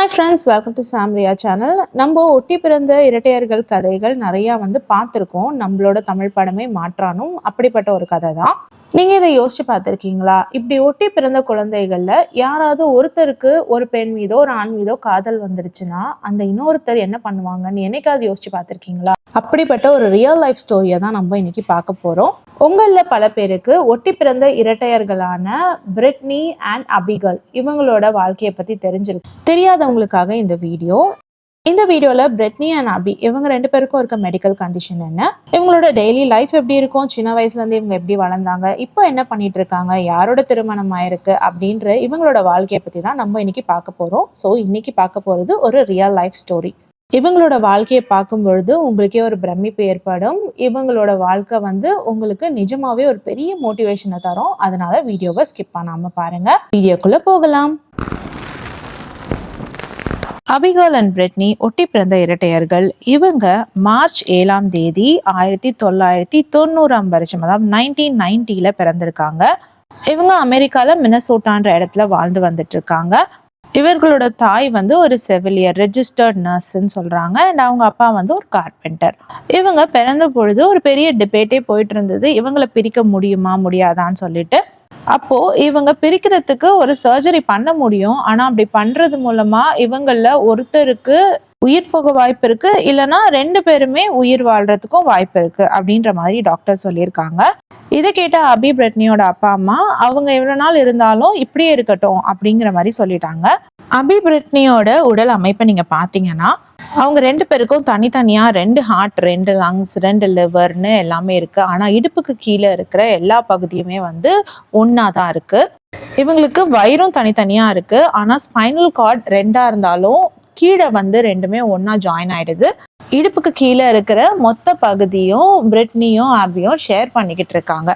Hi friends welcome to Samriya channel நம்ம ஒட்டி பிறந்த இரட்டையர்கள் கதைகள் நிறையா வந்து பார்த்துருக்கோம். நம்மளோட தமிழ் படமே மாற்றானும். அப்படிப்பட்ட ஒரு கதை தான் நீங்கள் இதை யோசிச்சு பார்த்துருக்கீங்களா? இப்படி ஒட்டி பிறந்த குழந்தைகளில் யாராவது ஒருத்தருக்கு ஒரு பெண் மீதோ ஒரு ஆண் மீதோ காதல் வந்துருச்சுன்னா அந்த இன்னொருத்தர் என்ன பண்ணுவாங்கன்னு என்னைக்காவது யோசிச்சு பார்த்துருக்கீங்களா? அப்படிப்பட்ட ஒரு ரியல் லைஃப் ஸ்டோரியை தான் நம்ம இன்னைக்கு பார்க்க போகிறோம் உங்களில் பல பேருக்கு ஒட்டி பிறந்த இரட்டையர்களான பிரிட்னி அண்ட் அபிகல் இவங்களோட வாழ்க்கையை பற்றி தெரிஞ்சிருக்கும். தெரியாதவங்களுக்காக இந்த வீடியோ. இந்த வீடியோவில் பிரெட்னி அண்ட் அபி இவங்க ரெண்டு பேருக்கும் இருக்க மெடிக்கல் கண்டிஷன் என்ன? இவங்களோட டெய்லி லைஃப் எப்படி இருக்கும்? சின்ன வயசுலேருந்து இவங்க எப்படி வளர்ந்தாங்க? இப்போ என்ன பண்ணிட்டு இருக்காங்க? யாரோட திருமணம் ஆயிருக்கு? அப்படின்ற இவங்களோட வாழ்க்கையை பற்றி தான் நம்ம இன்னைக்கு பார்க்க போகிறோம் ஸோ இன்னைக்கு பார்க்க போகிறது ஒரு ரியல் லைஃப் ஸ்டோரி இவங்களோட வாழ்க்கையை பார்க்கும் பொழுது உங்களுக்கே ஒரு பிரமிப்பு ஏற்படும். இவங்களோட வாழ்க்கை வந்து உங்களுக்கு நிஜமாவே ஒரு பெரிய மோட்டிவேஷனை தரும். அதனால வீடியோவை ஸ்கிப் பண்ணாமல் பாருங்க. வீடியோக்குள்ள போகலாம். அபிகால் அண்ட் பிரிட்னி ஒட்டி பிறந்த இரட்டையர்கள். இவங்க மார்ச் ஏழாம் தேதி ஆயிரத்தி தொள்ளாயிரத்தி தொண்ணூறாம் வருஷம் அதாவது நைன்டீன் நைன்டியில் பிறந்திருக்காங்க. இவங்க அமெரிக்காவில் மினசோட்டான்ற இடத்துல வாழ்ந்து வந்துட்டு இருக்காங்க இவர்களோட தாய் வந்து ஒரு செவிலியர் ரெஜிஸ்டர்ட் நர்ஸ்ன்னு சொல்கிறாங்க அண்ட் அவங்க அப்பா வந்து ஒரு கார்பெண்டர் இவங்க பிறந்த பொழுது ஒரு பெரிய டிபேட்டே போயிட்டு இருந்தது இவங்களை பிரிக்க முடியுமா முடியாதான்னு சொல்லிட்டு அப்போ இவங்க பிரிக்கிறதுக்கு ஒரு சர்ஜரி பண்ண முடியும். ஆனா அப்படி பண்றது மூலமா இவங்கள ஒருத்தருக்கு உயிர் போக வாய்ப்பு இருக்கு. இல்லைன்னா ரெண்டு பேருமே உயிர் வாழ்றதுக்கும் வாய்ப்பு இருக்கு அப்படின்ற மாதிரி டாக்டர் சொல்லியிருக்காங்க. இதை கேட்ட அபி பிரெட்னியோட அப்பா அம்மா அவங்க எவ்வளோ நாள் இருந்தாலும் இப்படியே இருக்கட்டும் அப்படிங்கிற மாதிரி சொல்லிட்டாங்க. அபி பிரட்னியோட உடல் அமைப்பை நீங்க பாத்தீங்கன்னா அவங்க ரெண்டு பேருக்கும் தனித்தனியா ரெண்டு ஹார்ட் ரெண்டு லங்ஸ் ரெண்டு லிவர்னு எல்லாமே இருக்கு. ஆனா இடுப்புக்கு கீழே இருக்கிற எல்லா பகுதியுமே வந்து ஒன்னா தான் இருக்கு. இவங்களுக்கு வயிறும் தனித்தனியா இருக்கு. ஆனா ஸ்பைனல் கார்ட் ரெண்டா இருந்தாலும் கீழே வந்து ரெண்டுமே ஒன்றா ஜாயின் ஆயிடுது. இடுப்புக்கு கீழே இருக்கிற மொத்த பகுதியும் பிரிட்னியும் ஆபியும் ஷேர் பண்ணிக்கிட்டு இருக்காங்க.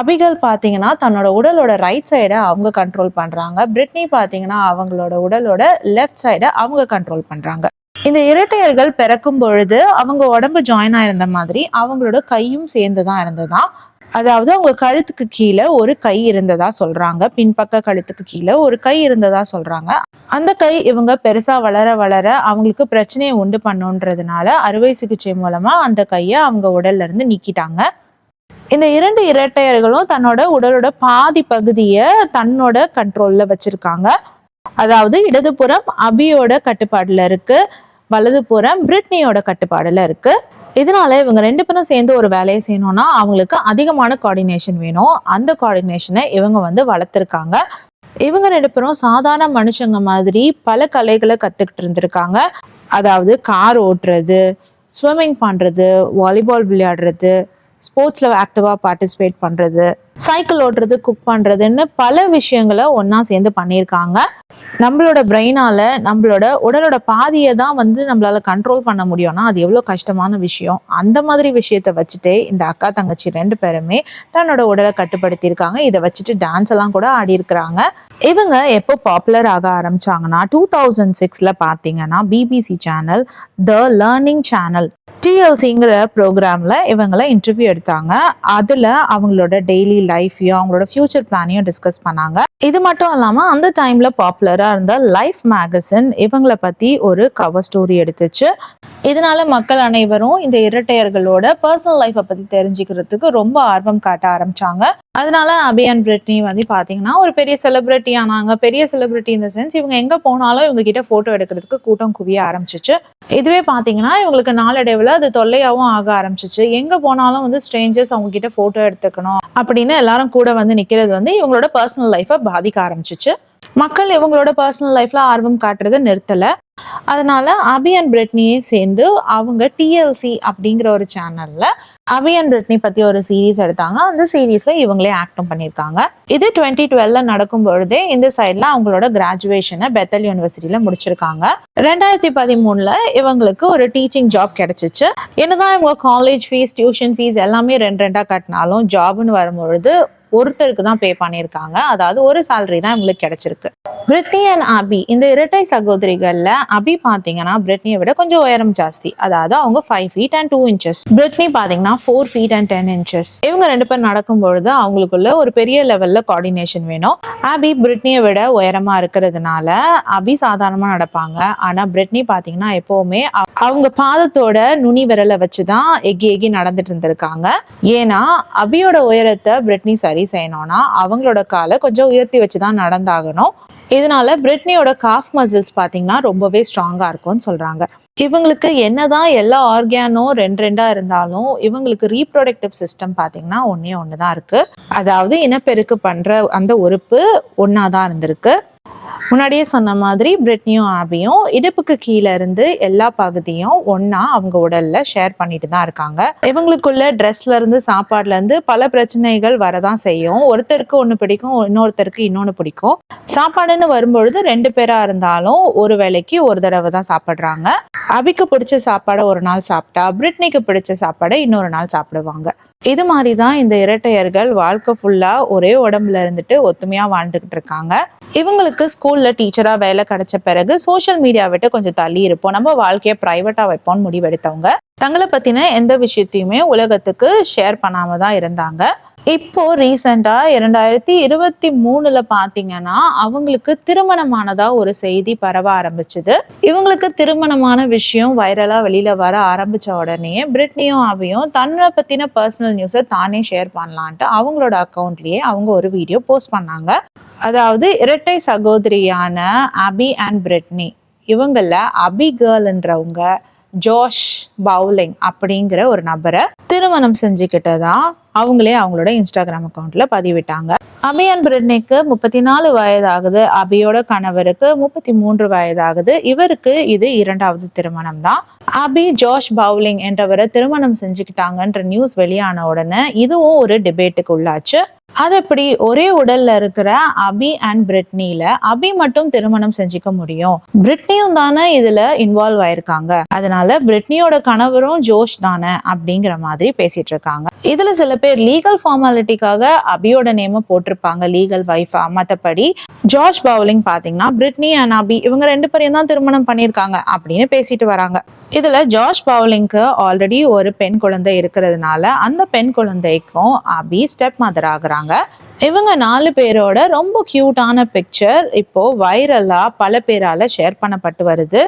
அபிகல் பார்த்தீங்கன்னா தன்னோட உடலோட ரைட் சைடை அவங்க கண்ட்ரோல் பண்ணுறாங்க பிரிட்னி பார்த்தீங்கன்னா அவங்களோட உடலோட லெஃப்ட் சைடை அவங்க கண்ட்ரோல் பண்ணுறாங்க இந்த இரட்டையர்கள் பிறக்கும் பொழுது அவங்க உடம்பு ஜாயின் ஆயிருந்த மாதிரி அவங்களோட கையும் சேர்ந்து தான் இருந்ததா? அதாவது அவங்க கழுத்துக்கு கீழே ஒரு கை இருந்ததா சொல்றாங்க. பின்பக்க கழுத்துக்கு கீழே ஒரு கை இருந்ததா சொல்றாங்க. அந்த கை இவங்க பெருசா வளர வளர அவங்களுக்கு பிரச்சனையை உண்டு பண்ணுன்றதுனால அறுவை சிகிச்சை மூலமா அந்த கையை அவங்க உடல்ல இருந்து நீக்கிட்டாங்க. இந்த இரண்டு இரட்டையர்களும் தன்னோட உடலோட பாதி பகுதியை தன்னோட கண்ட்ரோல்ல வச்சிருக்காங்க. அதாவது இடதுபுறம் அபியோட கட்டுப்பாடுல இருக்கு. வலது புறம் பிரிட்னியோட கட்டுப்பாடுல இருக்கு. இதனால இவங்க ரெண்டு பேரும் சேர்ந்து ஒரு வேலையை செய்யணும்னா அவங்களுக்கு அதிகமான கோஆர்டினேஷன் வேணும். அந்த கோஆர்டினேஷனை இவங்க வந்து வளர்த்துருக்காங்க. இவங்க ரெண்டு பேரும் சாதாரண மனுஷங்க மாதிரி பல கலைகளை கத்துக்கிட்டு இருந்திருக்காங்க. அதாவது கார் ஓட்டுறது ஸ்விம்மிங் பண்ணுறது வாலிபால் விளையாடுறது ஸ்போர்ட்ஸில் ஆக்டிவாக பார்ட்டிசிபேட் பண்ணுறது சைக்கிள் ஓட்டுறது குக் பண்ணுறதுன்னு பல விஷயங்களை ஒன்றா சேர்ந்து பண்ணியிருக்காங்க. நம்மளோட பிரெயினால் நம்மளோட உடலோட பாதியை தான் வந்து நம்மளால கண்ட்ரோல் பண்ண முடியும்னா அது எவ்வளோ கஷ்டமான விஷயம். அந்த மாதிரி விஷயத்த வச்சுட்டே இந்த அக்கா தங்கச்சி ரெண்டு பேருமே தன்னோட உடலை கட்டுப்படுத்தியிருக்காங்க. இதை வச்சுட்டு டான்ஸ் எல்லாம் கூட ஆடி இருக்கிறாங்க இவங்க எப்போ பாப்புலர் ஆக ஆரம்பிச்சாங்கன்னா டூ தௌசண்ட் சிக்ஸில் பார்த்தீங்கன்னா BBC channel the learning channel டிஎல்சிங்கிற ப்ரோக்ராமில் இவங்கள இன்டர்வியூ எடுத்தாங்க. அதில் அவங்களோட டெய்லி லைஃப்பையும் அவங்களோட ஃப்யூச்சர் பிளானையும் டிஸ்கஸ் பண்ணாங்க. இது மட்டும் இல்லாமல் அந்த டைமில் பாப்புலராக இருந்த லைஃப் மேகசின் இவங்களை பற்றி ஒரு கவர் ஸ்டோரி எடுத்துச்சு. இதனால மக்கள் அனைவரும் இந்த இரட்டையர்களோட பர்சனல் லைஃப்பை பற்றி தெரிஞ்சுக்கிறதுக்கு ரொம்ப ஆர்வம் காட்ட ஆரம்பிச்சாங்க. அதனால அபி அண்ட் பிரிட்னி வந்து பார்த்தீங்கன்னா ஒரு பெரிய செலிபிரிட்டி ஆனாங்க. பெரிய செலிபிரிட்டி இந்த சென்ஸ் இவங்க எங்கே போனாலும் இவங்க கிட்ட ஃபோட்டோ எடுக்கிறதுக்கு கூட்டம் குவிய ஆரம்பிச்சிச்சு. இதுவே பார்த்தீங்கன்னா இவங்களுக்கு நாளடைவில் அது தொல்லையாகவும் ஆக ஆரம்பிச்சிச்சு. எங்கே போனாலும் வந்து ஸ்ட்ரேஞ்சர்ஸ் அவங்க கிட்ட ஃபோட்டோ எடுத்துக்கணும் அப்படின்னு எல்லாரும் கூட வந்து நிற்கிறது வந்து இவங்களோட பர்சனல் லைஃப்பை பாதிக்க ஆரம்பிச்சிச்சு. மக்கள் இவங்களோட பர்சனல் லைஃப்ல ஆர்வம் காட்டுறதை நிறுத்தலை. அதனால அபி அண்ட் பிரிட்னியே சேர்ந்து அவங்க டிஎல்சி அப்படிங்கிற ஒரு சேனல்ல அபி அண்ட் பிரிட்னி பத்தி ஒரு சீரீஸ் எடுத்தாங்க. அந்த சீரீஸ்ல இவங்களே ஆக்டும் பண்ணியிருக்காங்க. இது டுவெண்ட்டி டுவெல்ல நடக்கும் பொழுதே இந்த சைட்ல அவங்களோட கிராஜுவேஷனை பெத்தல் யூனிவர்சிட்டியில முடிச்சிருக்காங்க. ரெண்டாயிரத்தி பதிமூணுல இவங்களுக்கு ஒரு டீச்சிங் ஜாப் கிடைச்சிச்சு. என்னதான் இவங்க காலேஜ் ஃபீஸ் டியூஷன் ஃபீஸ் எல்லாமே ரெண்டு ரெண்டா கட்டினாலும் ஜாப்னு வரும்பொழுது ஒருத்தருக்கு தான் பே பண்ணியிருக்காங்க. அதாவது ஒரு சேலரி தான் இவங்களுக்கு கிடைச்சிருக்கு. பிரிட்னி அண்ட் அபி இந்த இரட்டை சகோதரிகள்ல அபி பாத்தீங்கன்னா பிரிட்னியை விட கொஞ்சம் உயரம் ஜாஸ்தி. அதாவது அவங்க five feet and two inches Britney பாத்தீங்கன்னா four feet and ten inches இவங்க ரெண்டு பேர் நடக்கும் பொழுது அவங்களுக்குள்ள ஒரு பெரிய லெவல்ல கோஆர்டினேஷன் வேணும். அபி பிரிட்னியை விட உயரமா இருக்கிறதுனால அபி சாதாரணமா நடப்பாங்க. ஆனா பிரிட்னி பாத்தீங்கன்னா எப்பவுமே அவங்க பாதத்தோட நுனி விரலை வச்சுதான் எகி எகி நடந்துட்டு இருந்திருக்காங்க. ஏன்னா அபியோட உயரத்தை பிரிட்னி சரி செய்யணும்னா அவங்களோட காலை கொஞ்சம் உயர்த்தி வச்சு தான் நடந்தாகணும். இதனால பிரிட்னியோட காஃப் மசில்ஸ் பார்த்தீங்கன்னா ரொம்பவே ஸ்ட்ராங்காக இருக்கும்னு சொல்கிறாங்க இவங்களுக்கு என்னதான் எல்லா ஆர்கானும் ரெண்டு ரெண்டா இருந்தாலும் இவங்களுக்கு ரீப்ரொடக்டிவ் சிஸ்டம் பார்த்தீங்கன்னா ஒன்றே ஒன்று தான் இருக்கு. அதாவது இனப்பெருக்கு பண்ற அந்த உறுப்பு ஒன்றா தான் இருந்திருக்கு. முன்னாடியே சொன்ன மாதிரி பிரிட்னியும் ஆபியும் இடுப்புக்கு கீழே இருந்து எல்லா பகுதியும் ஒன்றா அவங்க உடல்ல ஷேர் பண்ணிட்டு தான் இருக்காங்க. இவங்களுக்குள்ள ட்ரெஸ்ல இருந்து சாப்பாடுல இருந்து பல பிரச்சனைகள் வரதான் செய்யும். ஒருத்தருக்கு ஒன்று பிடிக்கும் இன்னொருத்தருக்கு இன்னொன்று பிடிக்கும். சாப்பாடுன்னு வரும்பொழுது ரெண்டு பேரா இருந்தாலும் ஒரு வேளைக்கு ஒரு தடவை தான் சாப்பிட்றாங்க. அபிக்கு பிடிச்ச சாப்பாடை ஒரு நாள் சாப்பிட்டா பிரிட்னிக்கு பிடிச்ச சாப்பாடை இன்னொரு நாள் சாப்பிடுவாங்க. இது மாதிரி தான் இந்த இரட்டையர்கள் வாழ்க்கை ஃபுல்லாக ஒரே உடம்புல இருந்துட்டு ஒத்துமையாக வாழ்ந்துக்கிட்டு இருக்காங்க. இவங்களுக்கு ஸ்கூலில் டீச்சராக வேலை கிடைச்ச பிறகு சோஷியல் மீடியா விட்டு கொஞ்சம் தள்ளி இருப்போம். நம்ம வாழ்க்கையை ப்ரைவேட்டாக வைப்போம்னு முடிவெடுத்தவங்க. தங்களை பற்றின எந்த விஷயத்தையுமே உலகத்துக்கு ஷேர் பண்ணாமல் தான் இருந்தாங்க. இப்போ ரீசெண்டாக இரண்டாயிரத்தி இருபத்தி மூணுல பார்த்தீங்கன்னா அவங்களுக்கு திருமணமானதா ஒரு செய்தி பரவ ஆரம்பிச்சது. இவங்களுக்கு திருமணமான விஷயம் வைரலாக வெளியில வர ஆரம்பிச்ச உடனே பிரிட்னியும் அவையும் தன்னை பத்தின பர்சனல் நியூஸை தானே ஷேர் பண்ணலான்ட்டு அவங்களோட அக்கௌண்ட்லயே அவங்க ஒரு வீடியோ போஸ்ட் பண்ணாங்க. அதாவது இரட்டை சகோதரியான அபி அண்ட் பிரிட்னி. இவங்கள அபி கேர்ள்ன்றவங்க ஜோஷ் பவுலிங் அப்படிங்கிற ஒரு நபரை திருமணம் செஞ்சுக்கிட்டதா அவங்களே அவங்களோட இன்ஸ்டாகிராம் அக்கௌண்ட்ல பதிவிட்டாங்க. அபி அண்ட் பிரிட்னிக்கு முப்பத்தி நாலு வயதாகுது. அபியோட கணவருக்கு முப்பத்தி மூன்று வயதாகுது. இவருக்கு இது இரண்டாவது திருமணம் தான். அபி ஜோஷ் பவுலிங் என்றவரை திருமணம் செஞ்சுக்கிட்டாங்கன்ற நியூஸ் வெளியான உடனே இதுவும் ஒரு டிபேட்டுக்கு உள்ளாச்சு. அது எப்படி ஒரே உடல்ல இருக்கிற அபி அண்ட் பிரிட்னில அபி மட்டும் திருமணம் செஞ்சுக்க முடியும். பிரிட்னியும் தானே இதுல இன்வால்வ் ஆயிருக்காங்க. அதனால பிரிட்னியோட கணவரும் ஜோஷ் தானே அப்படிங்கிற மாதிரி பேசிட்டு இருக்காங்க. இதுல சில பேர் லீகல் ஃபார்மாலிட்டிக்காக அபியோட நேம போட்டிருப்பாங்க லீகல் வைஃபா மத்தபடி ஜார்ஜ் பவுலிங் பாத்தீங்கன்னா பிரிட்னி அண்ட் அபி இவங்க ரெண்டு பேரையும் தான் திருமணம் பண்ணியிருக்காங்க அப்படின்னு பேசிட்டு வராங்க. இதில் ஜார்ஜ் பவுலிங்க்கு ஆல்ரெடி ஒரு பெண் குழந்தை இருக்கிறதுனால அந்த பெண் குழந்தைக்கும் அபி ஸ்டெப் மதர் ஆகுறாங்க. இவங்க நாலு பேரோட ரொம்ப கியூட்டான பிக்சர் இப்போ வைரலா பல பேரால ஷேர் பண்ணப்பட்டு வருது.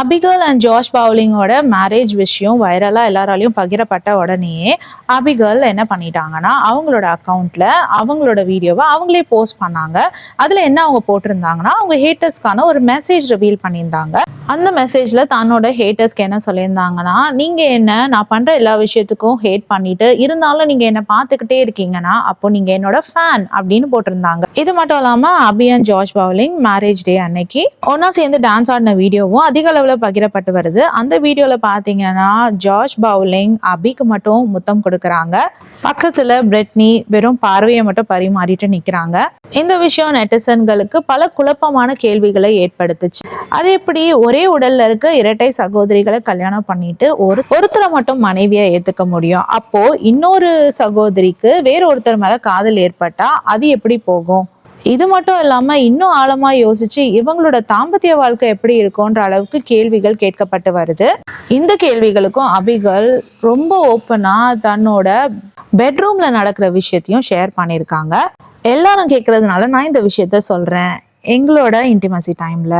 அபிகல் அண்ட் ஜார்ஜ் பவுலிங்கோட மேரேஜ் விஷயம் வைரலா எல்லாராலையும் பகிரப்பட்ட உடனேயே அபிகல் என்ன பண்ணிட்டாங்கன்னா அவங்களோட அக்கௌண்ட்ல அவங்களோட வீடியோவை அவங்களே போஸ்ட் பண்ணாங்க. அதுல என்ன அவங்க போட்டிருந்தாங்கன்னா அவங்க ஹேட்டர்ஸ்க்கான ஒரு மெசேஜ் ரிவீல் பண்ணியிருந்தாங்க. அந்த மெசேஜில் தன்னோட ஹேட்டர்ஸ்க்கு என்ன சொல்லியிருந்தாங்கன்னா நீங்கள் என்ன நான் பண்ணுற எல்லா விஷயத்துக்கும் ஹேட் பண்ணிட்டு இருந்தாலும் நீங்கள் என்னை பார்த்துக்கிட்டே இருக்கீங்கன்னா அப்போ நீங்கள் என்னோட ஃபேன் அப்படின்னு போட்டிருந்தாங்க. இது மட்டும் இல்லாமல் அபியன் ஜார்ஜ் பவுலிங் மேரேஜ் டே அன்னைக்கு ஒன்றா சேர்ந்து டான்ஸ் ஆடின வீடியோவும் அதிக அளவில் பகிரப்பட்டு வருது. அந்த வீடியோவில் பார்த்தீங்கன்னா ஜார்ஜ் பவுலிங் அபிக்கு மட்டும் முத்தம் கொடுக்குறாங்க. பக்கத்தில் பிரெட்னி வெறும் பார்வையை மட்டும் பரிமாறிட்டு நிற்கிறாங்க இந்த விஷயம் நெட்டிசன்களுக்கு பல குழப்பமான கேள்விகளை ஏற்படுத்துச்சு. அது எப்படி ஒரு ஒரே உடல்ல இருக்க இரட்டை சகோதரிகளை கல்யாணம் பண்ணிட்டு ஒரு ஒருத்தரை மட்டும் மனைவியா ஏத்துக்க முடியும். அப்போ இன்னொரு சகோதரிக்கு வேற ஒருத்தர் மேல காதல் ஏற்பட்டா அது எப்படி போகும்? இது மட்டும் இல்லாம இன்னும் ஆழமா யோசிச்சு இவங்களோட தாம்பத்திய வாழ்க்கை எப்படி இருக்கும்ன்ற அளவுக்கு கேள்விகள் கேட்கப்பட்டு வருது. இந்த கேள்விகளுக்கும் அபிகள் ரொம்ப ஓப்பனா தன்னோட பெட்ரூம்ல நடக்கிற விஷயத்தையும் ஷேர் பண்ணியிருக்காங்க. எல்லாரும் கேட்கறதுனால நான் இந்த விஷயத்த சொல்றேன். எங்களோட இன்டிமசி டைம்ல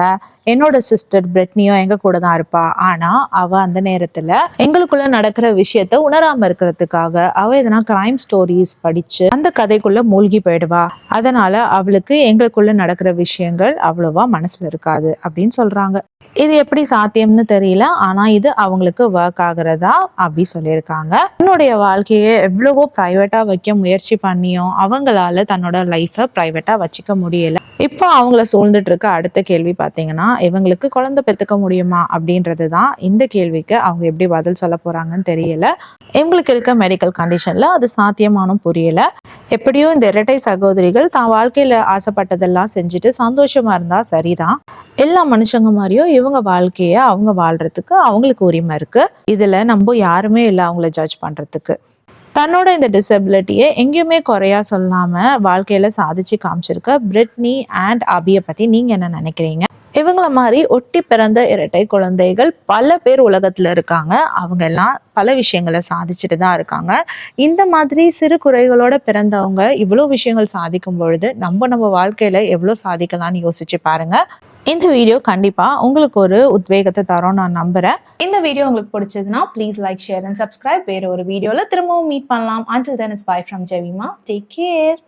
என்னோட சிஸ்டர் பிரெட்னியும் எங்க கூட தான் இருப்பா. ஆனா அவ அந்த நேரத்துல எங்களுக்குள்ள நடக்கிற விஷயத்த உணராம இருக்கிறதுக்காக அவ எதனா கிரைம் ஸ்டோரிஸ் படிச்சு அந்த கதைக்குள்ள மூழ்கி போயிடுவா. அதனால அவளுக்கு எங்களுக்குள்ள நடக்கிற விஷயங்கள் அவ்வளவா மனசுல இருக்காது அப்படின்னு சொல்றாங்க. இது எப்படி சாத்தியம்னு தெரியல. ஆனா இது அவங்களுக்கு ஒர்க் ஆகுறதா அப்படி சொல்லியிருக்காங்க. என்னுடைய வாழ்க்கையை எவ்வளவோ பிரைவேட்டா வைக்க முயற்சி பண்ணியும் அவங்களால தன்னோட லைஃபை பிரைவேட்டா வச்சுக்க முடியல. இப்போ அவங்கள சூழ்ந்துட்டு இருக்க அடுத்த கேள்வி பார்த்தீங்கன்னா இவங்களுக்கு குழந்தை பெற்றுக்க முடியுமா அப்படின்றது தான் இந்த கேள்விக்கு அவங்க எப்படி பதில் சொல்ல போறாங்கன்னு தெரியல. இவங்களுக்கு இருக்க மெடிக்கல் கண்டிஷனில் அது சாத்தியமானும் புரியலை. எப்படியும் இந்த இரட்டை சகோதரிகள் தான் வாழ்க்கையில் ஆசைப்பட்டதெல்லாம் செஞ்சுட்டு சந்தோஷமா இருந்தால் சரிதான். எல்லா மனுஷங்க மாதிரியும் இவங்க வாழ்க்கையை அவங்க வாழ்கிறதுக்கு அவங்களுக்கு உரிமை இருக்கு. இதில் நம்ம யாருமே இல்லை அவங்கள ஜட்ஜ் பண்ணுறதுக்கு தன்னோட இந்த டிசபிலிட்டியை எங்கேயுமே குறையா சொல்லாமல் வாழ்க்கையில் சாதிச்சு காமிச்சிருக்க பிரிட்னி அண்ட் அபியை பற்றி நீங்கள் என்ன நினைக்கிறீங்க? இவங்கள மாதிரி ஒட்டி பிறந்த இரட்டை குழந்தைகள் பல பேர் உலகத்தில் இருக்காங்க. அவங்க எல்லாம் பல விஷயங்களை சாதிச்சுட்டு தான் இருக்காங்க. இந்த மாதிரி சிறு குறைகளோட பிறந்தவங்க இவ்வளோ விஷயங்கள் சாதிக்கும் பொழுது நம்ம நம்ம வாழ்க்கையில் எவ்வளோ சாதிக்கலாம்னு யோசிச்சு பாருங்க. இந்த வீடியோ கண்டிப்பாக உங்களுக்கு ஒரு உத்வேகத்தை தரோம் நான் நம்புகிறேன் இந்த வீடியோ உங்களுக்கு பிடிச்சதுன்னா please like share and subscribe வேறு ஒரு வீடியோவில் திரும்பவும் மீட் பண்ணலாம். Until then it's bye from Jevima take care